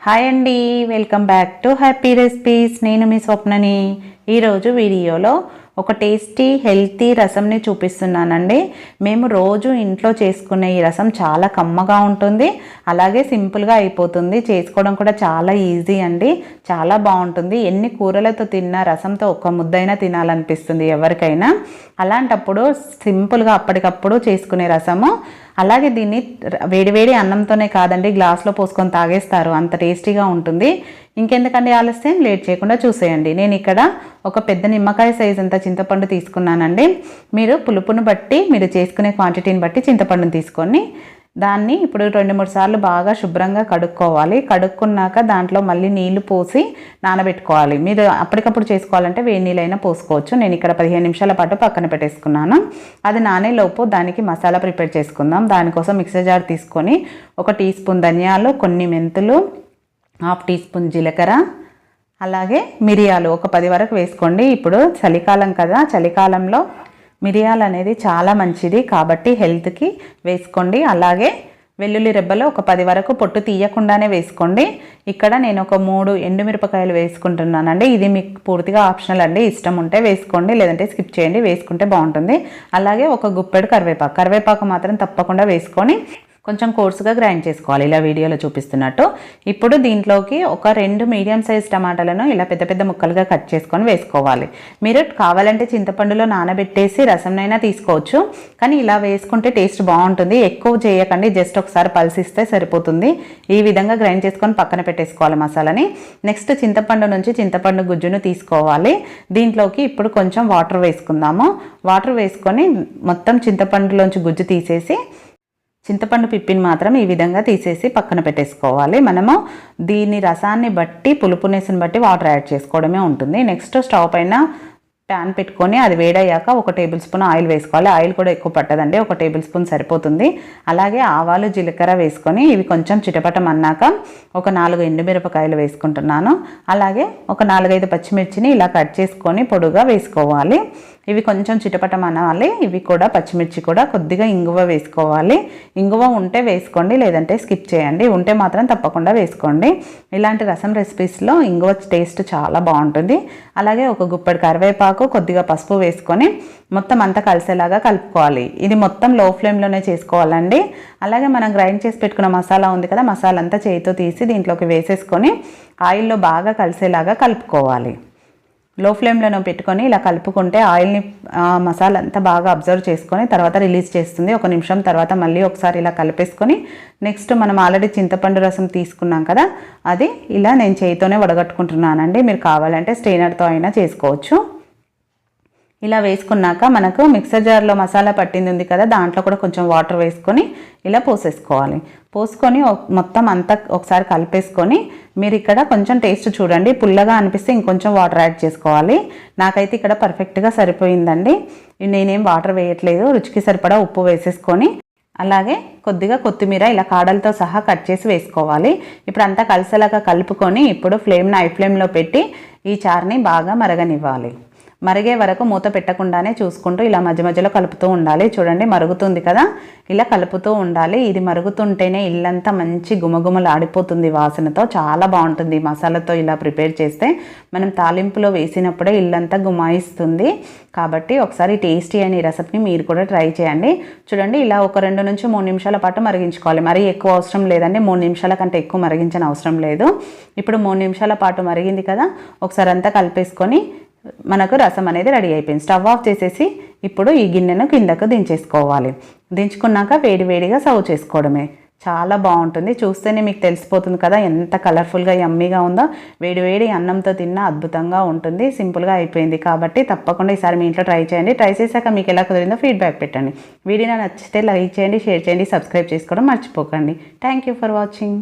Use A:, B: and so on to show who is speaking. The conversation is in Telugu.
A: హాయ్ అండి welcome back to happy recipes నేను మీ స్వప్నని. ఈరోజు వీడియోలో ఒక టేస్టీ హెల్తీ రసంని చూపిస్తున్నానండి. మేము రోజు ఇంట్లో చేసుకునే ఈ రసం చాలా కమ్మగా ఉంటుంది. అలాగే సింపుల్గా అయిపోతుంది. చేసుకోవడం కూడా చాలా ఈజీ అండి. చాలా బాగుంటుంది. ఎన్ని కూరలతో తిన్నా రసంతో ఒక్క ముద్దైనా తినాలనిపిస్తుంది ఎవరికైనా. అలాంటప్పుడు సింపుల్గా అప్పటికప్పుడు చేసుకునే రసము అలాగే దీన్ని వేడివేడి అన్నంతోనే కాదండి గ్లాస్లో పోసుకొని తాగేస్తారు. అంత టేస్టీగా ఉంటుంది. ఇంకెందుకండి ఆలస్యం? లేట్ చేయకుండా చూసేయండి. నేను ఇక్కడ ఒక పెద్ద నిమ్మకాయ సైజ్ అంత చింతపండు తీసుకున్నానండి. మీరు పులుపును బట్టి మీరు చేసుకునే క్వాంటిటీని బట్టి చింతపండుని తీసుకొని దాన్ని ఇప్పుడు రెండు మూడు సార్లు బాగా శుభ్రంగా కడుక్కోవాలి. కడుక్కున్నాక దాంట్లో మళ్ళీ నీళ్ళు పోసి నానబెట్టుకోవాలి. మీరు అప్పటికప్పుడు చేసుకోవాలంటే వేడి నీళ్ళైనా పోసుకోవచ్చు. నేను ఇక్కడ పదిహేను నిమిషాల పాటు పక్కన పెట్టేసుకున్నాను. అది నానేలోపు దానికి మసాలా ప్రిపేర్ చేసుకుందాం. దానికోసం మిక్సర్ జార్ తీసుకొని ఒక టీ స్పూన్ ధనియాలు కొన్ని మెంతులు హాఫ్ టీ స్పూన్ జీలకర్ర అలాగే మిరియాలు ఒక పది వరకు వేసుకోండి. ఇప్పుడు చలికాలం కదా చలికాలంలో మిరియాలు అనేది చాలా మంచిది. కాబట్టి హెల్త్కి వేసుకోండి. అలాగే వెల్లుల్లి రెబ్బలు ఒక పది వరకు పొట్టు తీయకుండానే వేసుకోండి. ఇక్కడ నేను ఒక మూడు ఎండుమిరపకాయలు వేసుకుంటున్నానండి. ఇది మీకు పూర్తిగా ఆప్షనల్ అండి. ఇష్టం ఉంటే వేసుకోండి. లేదంటే స్కిప్ చేయండి. వేసుకుంటే బాగుంటుంది. అలాగే ఒక గుప్పెడు కరివేపాకు. కరివేపాకు మాత్రం తప్పకుండా వేసుకొని కొంచెం కోర్సుగా గ్రైండ్ చేసుకోవాలి. ఇలా వీడియోలో చూపిస్తున్నట్టు. ఇప్పుడు దీంట్లోకి ఒక రెండు మీడియం సైజ్ టమాటాలను ఇలా పెద్ద పెద్ద ముక్కలుగా కట్ చేసుకొని వేసుకోవాలి. మీరు కావాలంటే చింతపండులో నానబెట్టేసి రసంనైనా తీసుకోవచ్చు. కానీ ఇలా వేసుకుంటే టేస్ట్ బాగుంటుంది. ఎక్కువ చేయకండి. జస్ట్ ఒకసారి పల్సిస్తే సరిపోతుంది. ఈ విధంగా గ్రైండ్ చేసుకొని పక్కన పెట్టేసుకోవాలి మసాలాని. నెక్స్ట్ చింతపండు నుంచి చింతపండు గుజ్జును తీసుకోవాలి. దీంట్లోకి ఇప్పుడు కొంచెం వాటర్ వేసుకుందాము. వాటర్ వేసుకొని మొత్తం చింతపండులోంచి గుజ్జు తీసేసి చింతపండు పిప్పిని మాత్రం ఈ విధంగా తీసేసి పక్కన పెట్టేసుకోవాలి. మనము దీని రసాన్ని బట్టి పులుపునేసిని బట్టి వాటర్ యాడ్ చేసుకోవడమే ఉంటుంది. నెక్స్ట్ స్టవ్ పైన ప్యాన్ పెట్టుకొని అది వేడయ్యాక ఒక టేబుల్ స్పూన్ ఆయిల్ వేసుకోవాలి. ఆయిల్ కూడా ఎక్కువ పట్టదండి. ఒక టేబుల్ స్పూన్ సరిపోతుంది. అలాగే ఆవాలు జీలకర్ర వేసుకొని ఇవి కొంచెం చిటపటం అన్నాక ఒక నాలుగు ఎండుమిరపకాయలు వేసుకుంటున్నాను. అలాగే ఒక నాలుగైదు పచ్చిమిర్చిని ఇలా కట్ చేసుకొని పొడుగా వేసుకోవాలి. ఇవి కొంచెం చిటపటం అనాలి. ఇవి కూడా పచ్చిమిర్చి కూడా కొద్దిగా ఇంగువ వేసుకోవాలి. ఇంగువ ఉంటే వేసుకోండి లేదంటే స్కిప్ చేయండి. ఉంటే మాత్రం తప్పకుండా వేసుకోండి. ఇలాంటి రసం రెసిపీస్లో ఇంగువ టేస్ట్ చాలా బాగుంటుంది. అలాగే ఒక గుప్పడి కరివేపాకు కొద్దిగా పసుపు వేసుకొని మొత్తం అంతా కలిసేలాగా కలుపుకోవాలి. ఇది మొత్తం లో ఫ్లేమ్లోనే చేసుకోవాలండి. అలాగే మనం గ్రైండ్ చేసి పెట్టుకున్న మసాలా ఉంది కదా మసాలా అంతా చేతితో తీసి దీంట్లోకి వేసేసుకొని ఆయిల్లో బాగా కలిసేలాగా కలుపుకోవాలి. లో ఫ్లేమ్లోనో పెట్టుకొని ఇలా కలుపుకుంటే ఆయిల్ని మసాలా అంతా బాగా అబ్జర్వ్ చేసుకొని తర్వాత రిలీజ్ చేస్తుంది. ఒక నిమిషం తర్వాత మళ్ళీ ఒకసారి ఇలా కలిపేసుకొని నెక్స్ట్ మనం ఆల్రెడీ చింతపండు రసం తీసుకున్నాం కదా అది ఇలా నేను చేయితోనే వడగట్టుకుంటున్నానండి. మీరు కావాలంటే స్టెయినర్తో అయినా చేసుకోవచ్చు. ఇలా వేసుకున్నాక మనకు మిక్సర్ జార్లో మసాలా పట్టింది ఉంది కదా దాంట్లో కూడా కొంచెం వాటర్ వేసుకొని ఇలా పోసేసుకోవాలి. పోసుకొని మొత్తం అంతా ఒకసారి కలిపేసుకొని మీరు ఇక్కడ కొంచెం టేస్ట్ చూడండి. పుల్లగా అనిపిస్తే ఇంకొంచెం వాటర్ యాడ్ చేసుకోవాలి. నాకైతే ఇక్కడ పర్ఫెక్ట్గా సరిపోయిందండి. నేనేం వాటర్ వేయట్లేదు. రుచికి సరిపడా ఉప్పు వేసేసుకొని అలాగే కొద్దిగా కొత్తిమీర ఇలా కాడలతో సహా కట్ చేసి వేసుకోవాలి. ఇప్పుడు అంతా కలిసేలాగా కలుపుకొని ఇప్పుడు ఫ్లేమ్ని ఐ ఫ్లేమ్లో పెట్టి ఈ చారుని బాగా మరగనివ్వాలి. మరిగే వరకు మూత పెట్టకుండానే చూసుకుంటూ ఇలా మధ్య మధ్యలో కలుపుతూ ఉండాలి. చూడండి మరుగుతుంది కదా? ఇలా కలుపుతూ ఉండాలి. ఇది మరుగుతుంటేనే ఇల్లంతా మంచి గుమగుమలు ఆడిపోతుంది వాసనతో. చాలా బాగుంటుంది మసాలాతో ఇలా ప్రిపేర్ చేస్తే. మనం తాలింపులో వేసినప్పుడే ఇల్లంతా గుమాయిస్తుంది. కాబట్టి ఒకసారి టేస్టీ అయిన రెసిపీని మీరు కూడా ట్రై చేయండి. చూడండి ఇలా ఒక రెండు నుంచి మూడు నిమిషాల పాటు మరిగించుకోవాలి. మరీ ఎక్కువ అవసరం లేదండి. మూడు నిమిషాల కంటే ఎక్కువ మరిగించిన అవసరం లేదు. ఇప్పుడు మూడు నిమిషాల పాటు మరిగింది కదా? ఒకసారి అంతా కలిపేసుకొని మనకు రసం అనేది రెడీ అయిపోయింది. స్టవ్ ఆఫ్ చేసేసి ఇప్పుడు ఈ గిన్నెను కిందకు దించేసుకోవాలి. దించుకున్నాక వేడివేడిగా సర్వ్ చేసుకోవడమే. చాలా బాగుంటుంది. చూస్తేనే మీకు తెలిసిపోతుంది కదా ఎంత కలర్ఫుల్గా యమ్మీగా ఉందో. వేడివేడి అన్నంతో తిన్నా అద్భుతంగా ఉంటుంది. సింపుల్గా అయిపోయింది కాబట్టి తప్పకుండా ఈసారి మీ ఇంట్లో ట్రై చేయండి. ట్రై చేశాక మీకు ఎలా కుదిరిందో ఫీడ్బ్యాక్ పెట్టండి. వీడియో నచ్చితే లైక్ చేయండి షేర్ చేయండి సబ్స్క్రైబ్ చేసుకోవడం మర్చిపోకండి. Thank you for watching.